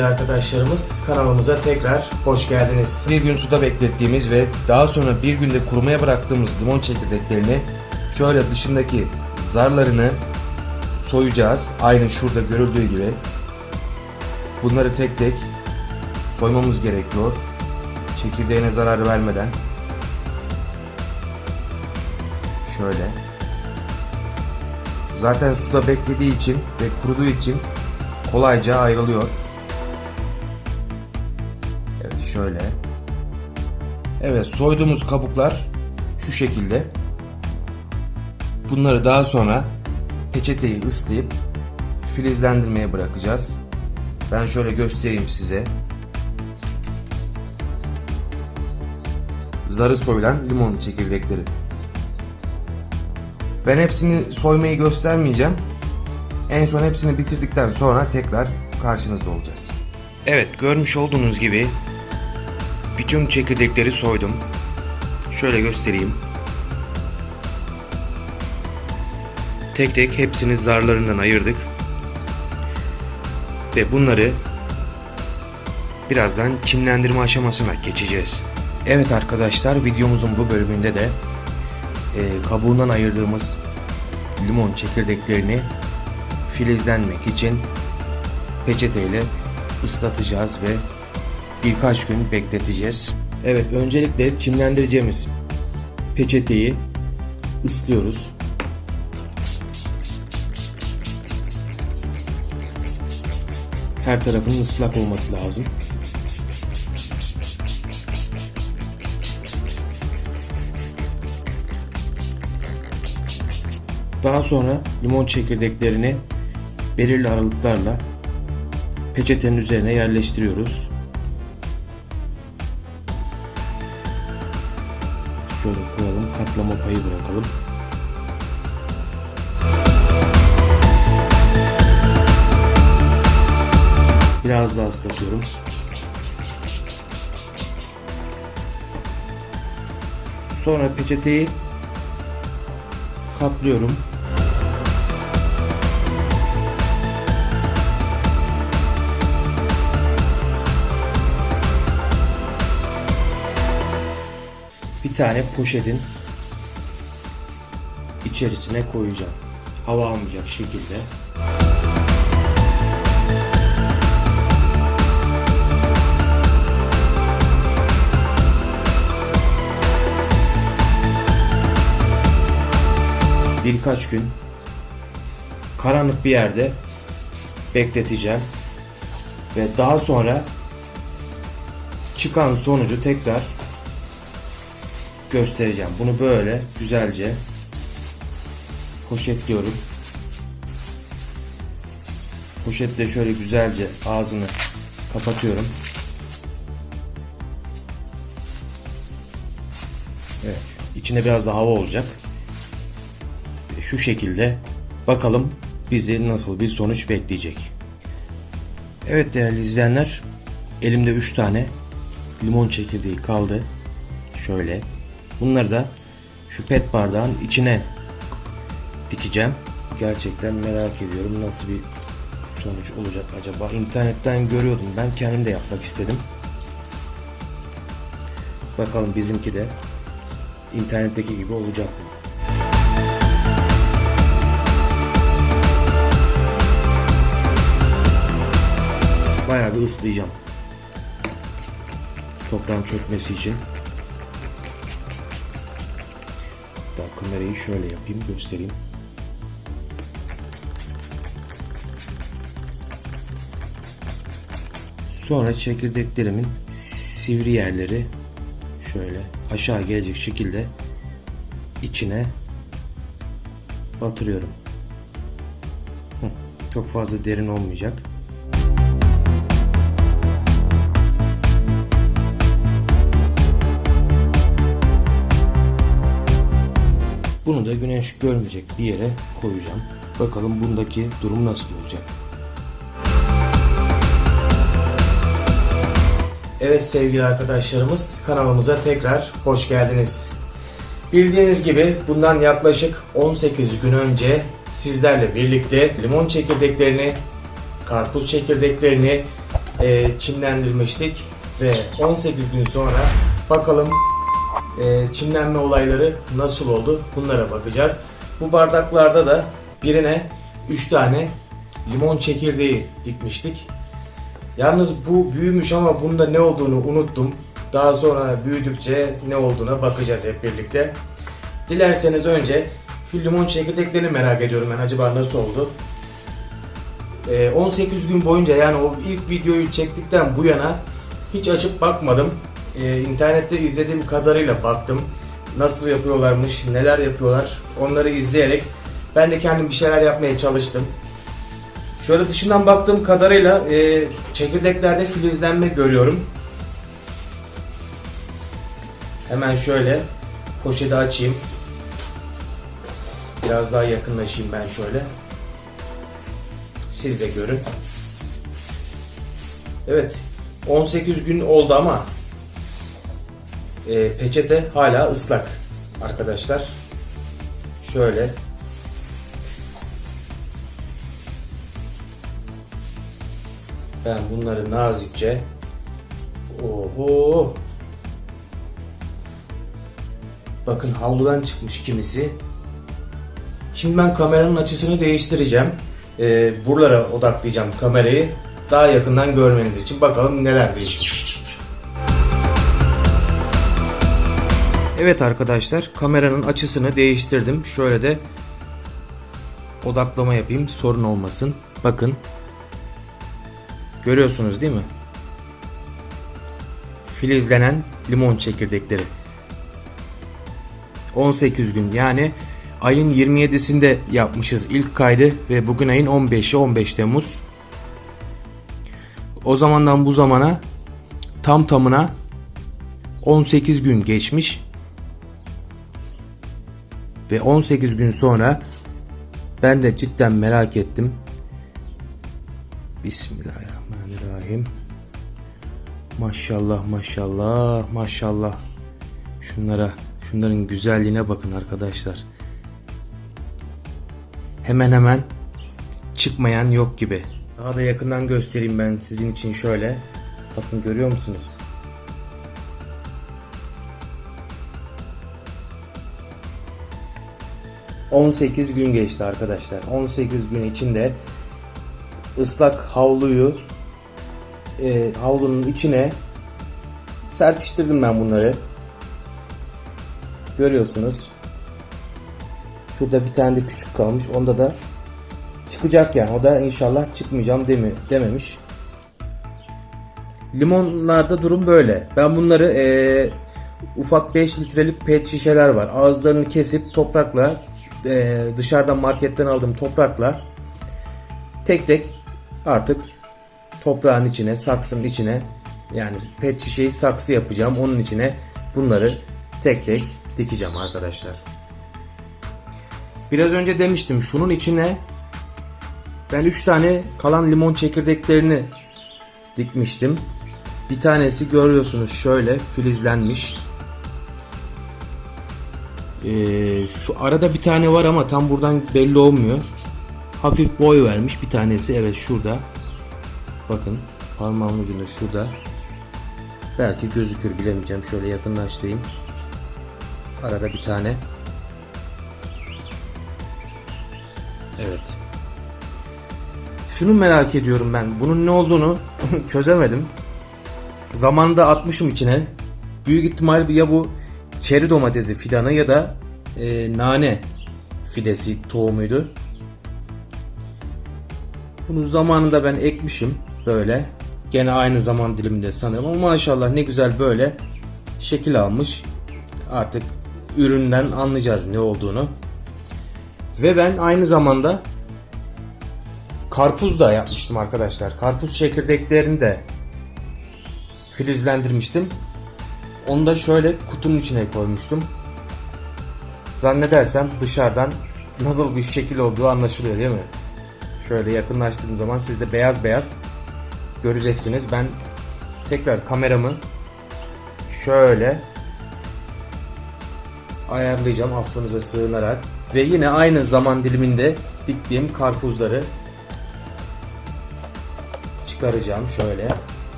Sevgili arkadaşlarımız kanalımıza tekrar hoş geldiniz. Bir gün suda beklettiğimiz ve daha sonra bir günde kurumaya bıraktığımız limon çekirdeklerini şöyle dışındaki zarlarını soyacağız. Aynı şurada görüldüğü gibi. Bunları tek tek soymamız gerekiyor. Çekirdeğine zarar vermeden. Şöyle. Zaten suda beklediği için ve kuruduğu için kolayca ayrılıyor. Şöyle. Evet soyduğumuz kabuklar şu şekilde. Bunları daha sonra peçeteyi ıslayıp filizlendirmeye bırakacağız. Ben şöyle göstereyim size. Zarı soyulan limon çekirdekleri. Ben hepsini soymayı göstermeyeceğim. En son hepsini bitirdikten sonra tekrar karşınızda olacağız. Evet görmüş olduğunuz gibi bütün çekirdekleri soydum. Şöyle göstereyim. Tek tek hepsini zarlarından ayırdık. Ve bunları birazdan çimlendirme aşamasına geçeceğiz. Evet arkadaşlar videomuzun bu bölümünde de e, kabuğundan ayırdığımız limon çekirdeklerini filizlenmek için peçeteyle ıslatacağız ve birkaç gün bekleteceğiz. Evet öncelikle çimlendireceğimiz peçeteyi ıslıyoruz. Her tarafının ıslak olması lazım. Daha sonra limon çekirdeklerini belirli aralıklarla peçetenin üzerine yerleştiriyoruz. Şöyle koyalım, katlama payı bırakalım. Biraz daha ıslatıyorum. Sonra peçeteyi katlıyorum. Tane poşetin içerisine koyacağım. Hava almayacak şekilde. Birkaç gün karanlık bir yerde bekleteceğim ve daha sonra çıkan sonucu tekrar göstereceğim. Bunu böyle güzelce poşetliyorum. Poşetle şöyle güzelce ağzını kapatıyorum. Evet, içinde biraz da hava olacak. Şu şekilde bakalım bizi nasıl bir sonuç bekleyecek. Evet değerli izleyenler, elimde 3 tane limon çekirdeği kaldı. Şöyle Bunları da şu pet bardağın içine dikeceğim. Gerçekten merak ediyorum nasıl bir sonuç olacak acaba. İnternetten görüyordum ben kendim de yapmak istedim. Bakalım bizimki de internetteki gibi olacak mı? Bayağı bir ıslayacağım. Toprağın çökmesi için. Kamerayı şöyle yapayım göstereyim. Sonra çekirdeklerimin sivri yerleri şöyle aşağı gelecek şekilde içine batırıyorum. Çok fazla derin olmayacak. Bunu da güneş görmeyecek bir yere koyacağım. Bakalım bundaki durum nasıl olacak. Evet sevgili arkadaşlarımız kanalımıza tekrar hoş geldiniz. Bildiğiniz gibi bundan yaklaşık 18 gün önce sizlerle birlikte limon çekirdeklerini, karpuz çekirdeklerini e, çimlendirmiştik ve 18 gün sonra bakalım e, çimlenme olayları nasıl oldu bunlara bakacağız. Bu bardaklarda da birine 3 tane limon çekirdeği dikmiştik. Yalnız bu büyümüş ama bunda ne olduğunu unuttum. Daha sonra büyüdükçe ne olduğuna bakacağız hep birlikte. Dilerseniz önce şu limon çekirdeklerini merak ediyorum ben acaba nasıl oldu. Ee, 18 gün boyunca yani o ilk videoyu çektikten bu yana hiç açıp bakmadım. Ee, internette izlediğim kadarıyla baktım. Nasıl yapıyorlarmış, neler yapıyorlar onları izleyerek ben de kendim bir şeyler yapmaya çalıştım. Şöyle dışından baktığım kadarıyla e, çekirdeklerde filizlenme görüyorum. Hemen şöyle poşeti açayım. Biraz daha yakınlaşayım ben şöyle. Siz de görün. Evet 18 gün oldu ama e, peçete hala ıslak arkadaşlar. Şöyle Ben bunları nazikçe Oho Bakın havludan çıkmış kimisi. Şimdi ben kameranın açısını değiştireceğim. Ee, buralara odaklayacağım kamerayı. Daha yakından görmeniz için bakalım neler değişmiş. Evet arkadaşlar kameranın açısını değiştirdim. Şöyle de odaklama yapayım sorun olmasın. Bakın Görüyorsunuz değil mi? Filizlenen limon çekirdekleri. 18 gün yani ayın 27'sinde yapmışız ilk kaydı ve bugün ayın 15'i 15 Temmuz. O zamandan bu zamana tam tamına 18 gün geçmiş. Ve 18 gün sonra ben de cidden merak ettim. Bismillahirrahmanirrahim. Maşallah maşallah maşallah. Şunlara şunların güzelliğine bakın arkadaşlar. Hemen hemen çıkmayan yok gibi. Daha da yakından göstereyim ben sizin için şöyle. Bakın görüyor musunuz? ...18 gün geçti arkadaşlar. 18 gün içinde ıslak havluyu e, havlunun içine serpiştirdim ben bunları. Görüyorsunuz. Şurada bir tane de küçük kalmış. Onda da çıkacak yani. O da inşallah çıkmayacağım demi, dememiş. Limonlarda durum böyle. Ben bunları e, ufak 5 litrelik pet şişeler var. Ağızlarını kesip toprakla e, dışarıdan marketten aldığım toprakla tek tek artık toprağın içine, saksının içine yani pet şişeyi saksı yapacağım. Onun içine bunları tek tek dikeceğim arkadaşlar. Biraz önce demiştim şunun içine ben 3 tane kalan limon çekirdeklerini dikmiştim. Bir tanesi görüyorsunuz şöyle filizlenmiş. Ee, şu arada bir tane var ama tam buradan belli olmuyor. Hafif boy vermiş bir tanesi evet şurada. Bakın parmağımın ucunda şurada. Belki gözükür bilemeyeceğim. Şöyle yakınlaştırayım. Arada bir tane. Evet. Şunu merak ediyorum ben. Bunun ne olduğunu çözemedim. Zamanında atmışım içine. Büyük ihtimal ya bu çeri domatesi fidanı ya da e, nane fidesi tohumuydu. Bunu zamanında ben ekmişim böyle. Gene aynı zaman diliminde sanırım ama maşallah ne güzel böyle şekil almış. Artık üründen anlayacağız ne olduğunu. Ve ben aynı zamanda karpuz da yapmıştım arkadaşlar. Karpuz çekirdeklerini de filizlendirmiştim. Onu da şöyle kutunun içine koymuştum. Zannedersem dışarıdan nasıl bir şekil olduğu anlaşılıyor değil mi? Şöyle yakınlaştırdığım zaman siz de beyaz beyaz göreceksiniz. Ben tekrar kameramı şöyle ayarlayacağım affınıza sığınarak ve yine aynı zaman diliminde diktiğim karpuzları çıkaracağım şöyle.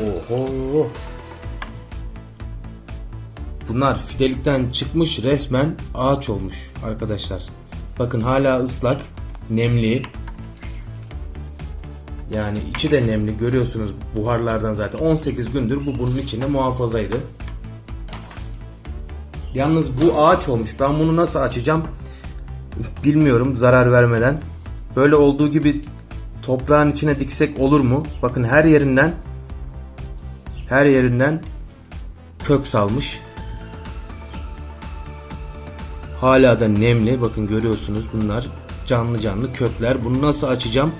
Oho. Bunlar fidelikten çıkmış resmen ağaç olmuş arkadaşlar. Bakın hala ıslak, nemli. Yani içi de nemli görüyorsunuz buharlardan zaten 18 gündür bu bunun içinde muhafazaydı. Yalnız bu ağaç olmuş. Ben bunu nasıl açacağım bilmiyorum zarar vermeden. Böyle olduğu gibi toprağın içine diksek olur mu? Bakın her yerinden her yerinden kök salmış. Hala da nemli. Bakın görüyorsunuz bunlar canlı canlı kökler. Bunu nasıl açacağım?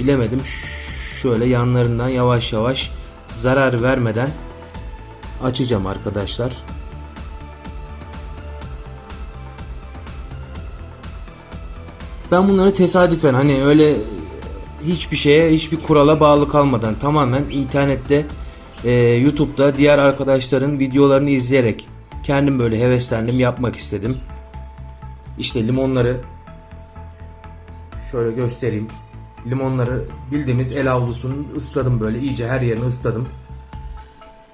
Bilemedim. Şöyle yanlarından yavaş yavaş zarar vermeden açacağım arkadaşlar. Ben bunları tesadüfen hani öyle hiçbir şeye hiçbir kurala bağlı kalmadan tamamen internette e, YouTube'da diğer arkadaşların videolarını izleyerek kendim böyle heveslendim yapmak istedim. İşte limonları şöyle göstereyim. Limonları bildiğimiz el avlusunun ısladım böyle iyice her yerini ısladım.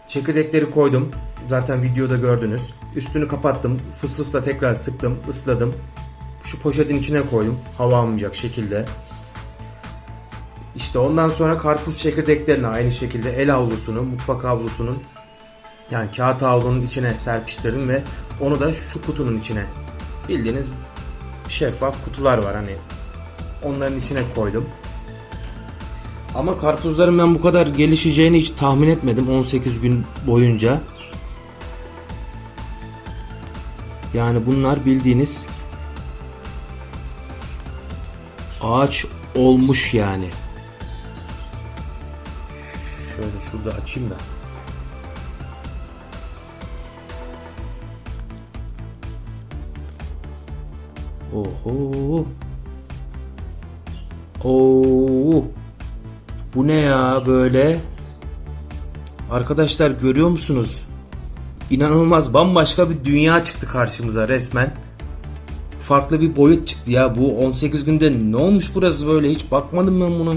Çekirdekleri koydum. Zaten videoda gördünüz. Üstünü kapattım. Fıs fısla tekrar sıktım, ısladım. Şu poşetin içine koydum. Hava almayacak şekilde. İşte ondan sonra karpuz çekirdeklerini aynı şekilde el havlusunu, mutfak havlusunun yani kağıt havlunun içine serpiştirdim ve onu da şu kutunun içine bildiğiniz şeffaf kutular var hani onların içine koydum. Ama karpuzların ben bu kadar gelişeceğini hiç tahmin etmedim 18 gün boyunca. Yani bunlar bildiğiniz ağaç olmuş yani. Şöyle şurada açayım da. Oho. Oo. Bu ne ya böyle? Arkadaşlar görüyor musunuz? İnanılmaz bambaşka bir dünya çıktı karşımıza resmen. Farklı bir boyut çıktı ya bu 18 günde ne olmuş burası böyle hiç bakmadım ben buna.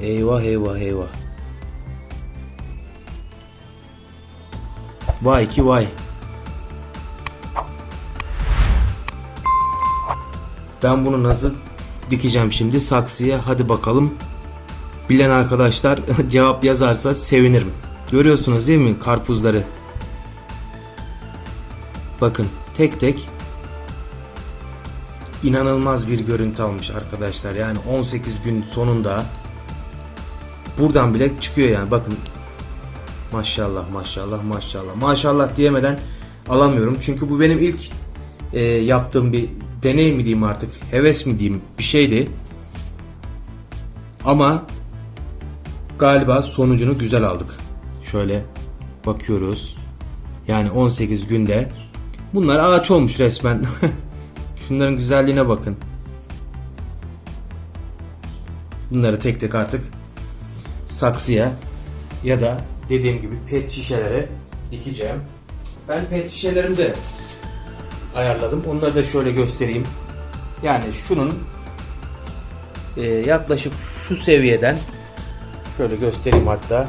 Eyvah eyvah eyvah. Vay ki vay. Ben bunu nasıl dikeceğim şimdi saksıya hadi bakalım. Bilen arkadaşlar cevap yazarsa sevinirim. Görüyorsunuz değil mi karpuzları? Bakın tek tek inanılmaz bir görüntü almış arkadaşlar. Yani 18 gün sonunda buradan bile çıkıyor yani bakın maşallah maşallah maşallah maşallah diyemeden alamıyorum çünkü bu benim ilk e, yaptığım bir deney mi diyeyim artık heves mi diyeyim bir şeydi. Ama galiba sonucunu güzel aldık. Şöyle bakıyoruz. Yani 18 günde bunlar ağaç olmuş resmen. Şunların güzelliğine bakın. Bunları tek tek artık saksıya ya da dediğim gibi pet şişelere dikeceğim. Ben pet şişelerimi de ayarladım. Onları da şöyle göstereyim. Yani şunun e, yaklaşık şu seviyeden şöyle göstereyim hatta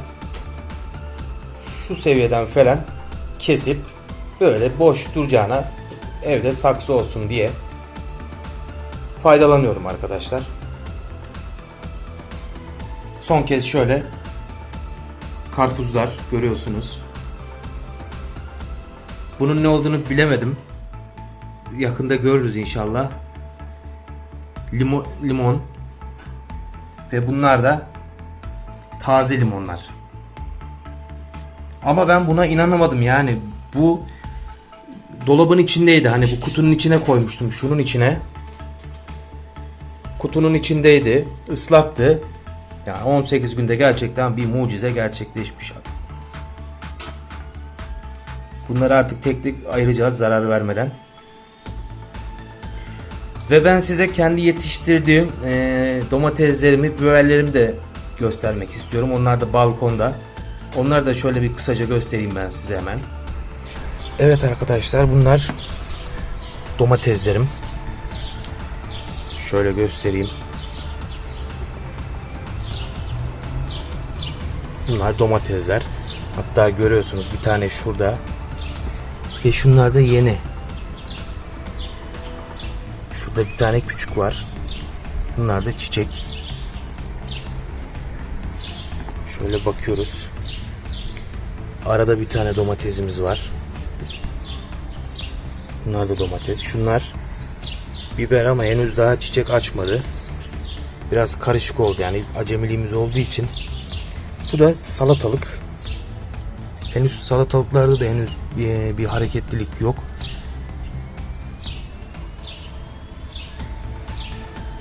şu seviyeden falan kesip böyle boş duracağına evde saksı olsun diye faydalanıyorum arkadaşlar. Son kez şöyle karpuzlar görüyorsunuz. Bunun ne olduğunu bilemedim. Yakında görürüz inşallah. Limon, limon ve bunlar da taze limonlar. Ama ben buna inanamadım yani bu dolabın içindeydi hani bu kutunun içine koymuştum şunun içine. Kutunun içindeydi, ıslaktı. Yani 18 günde gerçekten bir mucize gerçekleşmiş. Bunları artık tek tek ayıracağız zarar vermeden. Ve ben size kendi yetiştirdiğim e, domateslerimi, biberlerimi de göstermek istiyorum. Onlar da balkonda. Onları da şöyle bir kısaca göstereyim ben size hemen. Evet arkadaşlar bunlar domateslerim. Şöyle göstereyim. Bunlar domatesler. Hatta görüyorsunuz bir tane şurada. Ve şunlar da yeni Şurada bir tane küçük var. Bunlar da çiçek. Şöyle bakıyoruz. Arada bir tane domatesimiz var. Bunlar da domates. Şunlar biber ama henüz daha çiçek açmadı. Biraz karışık oldu yani acemiliğimiz olduğu için. Bu da salatalık. Henüz salatalıklarda da henüz bir, bir hareketlilik yok.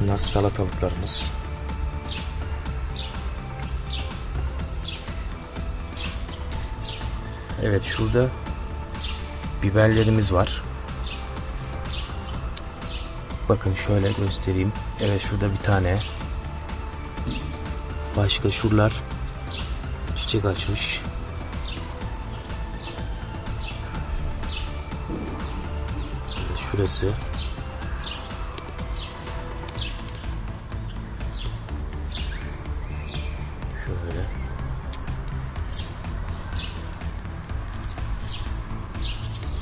Bunlar salatalıklarımız. Evet şurada biberlerimiz var. Bakın şöyle göstereyim. Evet şurada bir tane. Başka şuralar çiçek açmış. Şurası.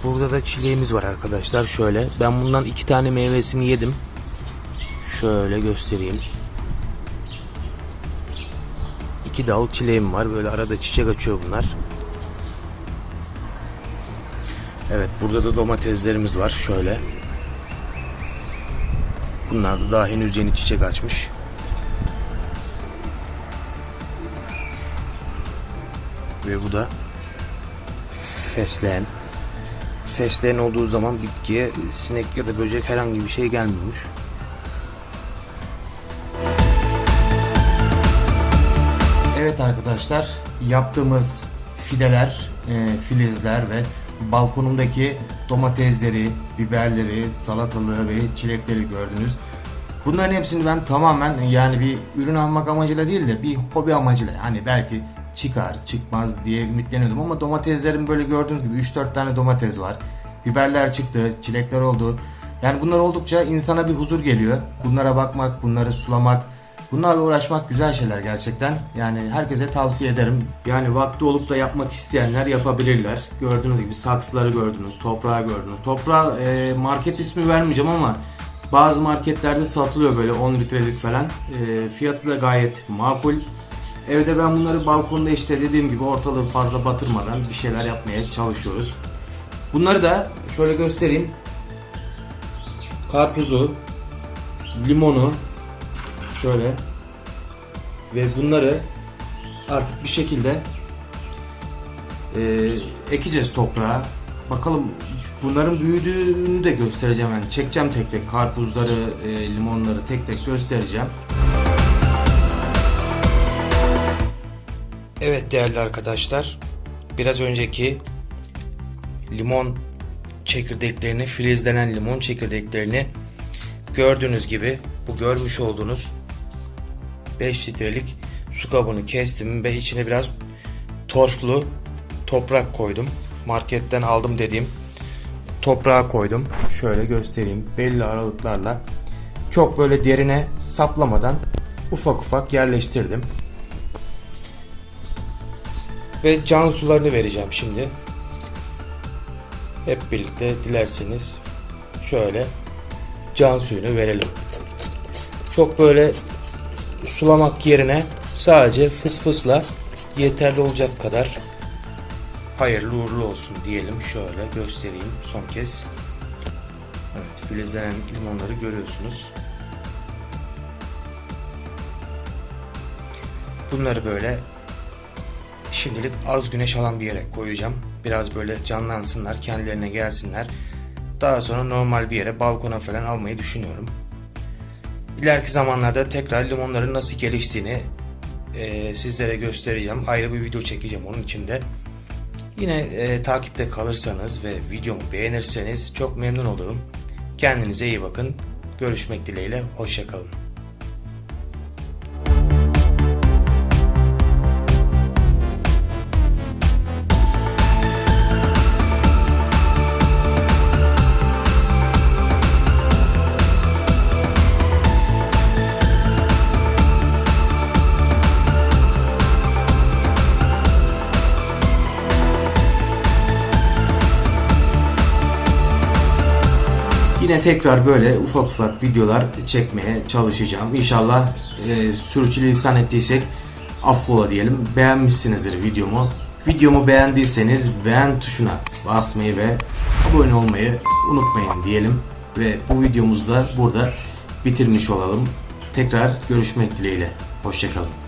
Burada da çileğimiz var arkadaşlar. Şöyle. Ben bundan iki tane meyvesini yedim. Şöyle göstereyim. İki dal çileğim var. Böyle arada çiçek açıyor bunlar. Evet burada da domateslerimiz var. Şöyle. Bunlar da daha henüz yeni çiçek açmış. Ve bu da fesleğen. Fesleğen olduğu zaman bitkiye sinek ya da böcek herhangi bir şey gelmiyormuş. Evet arkadaşlar yaptığımız fideler, e, filizler ve balkonumdaki domatesleri, biberleri, salatalığı ve çilekleri gördünüz. Bunların hepsini ben tamamen yani bir ürün almak amacıyla değil de bir hobi amacıyla hani belki çıkar çıkmaz diye ümitleniyordum ama domateslerim böyle gördüğünüz gibi 3-4 tane domates var. Biberler çıktı, çilekler oldu. Yani bunlar oldukça insana bir huzur geliyor. Bunlara bakmak, bunları sulamak, bunlarla uğraşmak güzel şeyler gerçekten. Yani herkese tavsiye ederim. Yani vakti olup da yapmak isteyenler yapabilirler. Gördüğünüz gibi saksıları gördünüz, toprağı gördünüz. Toprağa e, market ismi vermeyeceğim ama bazı marketlerde satılıyor böyle 10 litrelik falan. E, fiyatı da gayet makul. Evde ben bunları balkonda işte dediğim gibi ortalığı fazla batırmadan bir şeyler yapmaya çalışıyoruz. Bunları da şöyle göstereyim. Karpuzu, limonu şöyle ve bunları artık bir şekilde e, ekeceğiz toprağa. Bakalım bunların büyüdüğünü de göstereceğim yani çekeceğim tek tek karpuzları, e, limonları tek tek göstereceğim. Evet değerli arkadaşlar, biraz önceki limon çekirdeklerini, filizlenen limon çekirdeklerini gördüğünüz gibi bu görmüş olduğunuz 5 litrelik su kabını kestim ve içine biraz torflu toprak koydum. Marketten aldım dediğim toprağa koydum. Şöyle göstereyim. Belli aralıklarla çok böyle derine saplamadan ufak ufak yerleştirdim. Ve can sularını vereceğim şimdi. Hep birlikte dilerseniz şöyle can suyunu verelim. Çok böyle sulamak yerine sadece fıs fısla yeterli olacak kadar hayırlı uğurlu olsun diyelim. Şöyle göstereyim son kez. Evet filizlenen limonları görüyorsunuz. Bunları böyle şimdilik az güneş alan bir yere koyacağım. Biraz böyle canlansınlar, kendilerine gelsinler. Daha sonra normal bir yere, balkona falan almayı düşünüyorum. İleriki zamanlarda tekrar limonların nasıl geliştiğini e, sizlere göstereceğim. Ayrı bir video çekeceğim onun için de. Yine e, takipte kalırsanız ve videomu beğenirseniz çok memnun olurum. Kendinize iyi bakın. Görüşmek dileğiyle. Hoşçakalın. Yine tekrar böyle ufak ufak videolar çekmeye çalışacağım. İnşallah e, sürçülisan ettiysek affola diyelim. Beğenmişsinizdir videomu. Videomu beğendiyseniz beğen tuşuna basmayı ve abone olmayı unutmayın diyelim. Ve bu videomuzu da burada bitirmiş olalım. Tekrar görüşmek dileğiyle. Hoşçakalın.